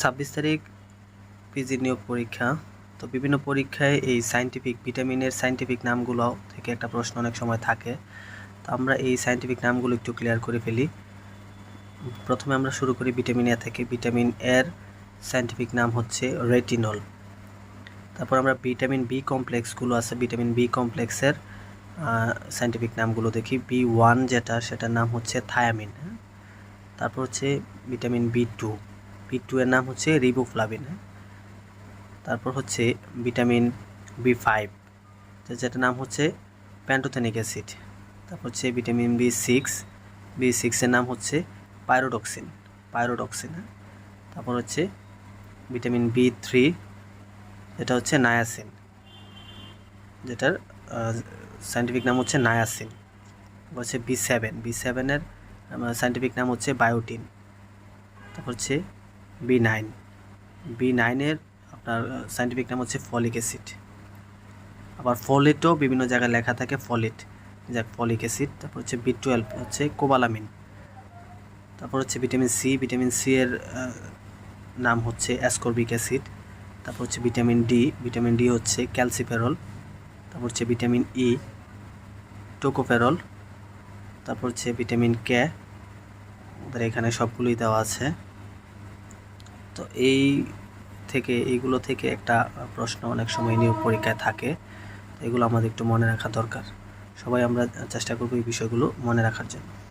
ছাব্বিশ তারিখ পিজি নিয়োগ পরীক্ষা। তো বিভিন্ন পরীক্ষায় এই সাইন্টিফিক ভিটামিনের সাইন্টিফিক নামগুলো থেকে একটা প্রশ্ন অনেক সময় থাকে। তো আমরা এই সাইন্টিফিক নামগুলো একটু ক্লিয়ার করে ফেলি। প্রথমে আমরা শুরু করি ভিটামিন এ থেকে। ভিটামিন এর সাইন্টিফিক নাম হচ্ছে রেটিনল তারপর আমরা ভিটামিন বি কমপ্লেক্সগুলো আছে ভিটামিন বি কমপ্লেক্সের সাইন্টিফিক নামগুলো দেখি। বি ওয়ান যেটা, সেটার নাম হচ্ছে থায়ামিন হ্যাঁ? তারপর হচ্ছে vitamin B two B two এর নাম হচ্ছে রিবোফ্লাভিন হ্যাঁ? তারপর হচ্ছে ভিটামিন বি ফাইভ যেটার নাম হচ্ছে প্যান্টোথেনিক অ্যাসিড তারপর হচ্ছে ভিটামিন বি সিক্স বি সিক্সের নাম হচ্ছে পাইরোডক্সিন পাইরোডক্সিন হ্যাঁ? তারপর হচ্ছে ভিটামিন বি থ্রি যেটা হচ্ছে নায়াসিন যেটার সাইন্টিফিক নাম হচ্ছে নায়াসিন হচ্ছে বি সেভেন বি সেভেনের সাইন্টিফিক নাম হচ্ছে বায়োটিন তারপর হচ্ছে বি নাইন বি নাইনের আপনার সাইন্টিফিক নাম হচ্ছে ফলিক অ্যাসিড। আবার ফলেটও বিভিন্ন জায়গায় লেখা থাকে ফলেট। যাক, ফলিক অ্যাসিড, তারপর হচ্ছে বি টুয়েলভ হচ্ছে কোবালামিন। তারপর হচ্ছে ভিটামিন সি ভিটামিন সি এর নাম হচ্ছে অ্যাসকর্বিক অ্যাসিড। তারপর হচ্ছে ভিটামিন ডি ভিটামিন ডি হচ্ছে ক্যালসিফেরল। তারপর হচ্ছে ভিটামিন ই টোকোফেরল। তারপর হচ্ছে ভিটামিন কে ওদের এখানে সবগুলোই দেওয়া আছে। তো এই থেকে, এইগুলো থেকে একটা প্রশ্ন অনেক সময় নিয়োগ পরীক্ষায় থাকে। এগুলো আমাদের একটু মনে রাখা দরকার। সবাই আমরা চেষ্টা করব এই বিষয়গুলো মনে রাখার জন্য।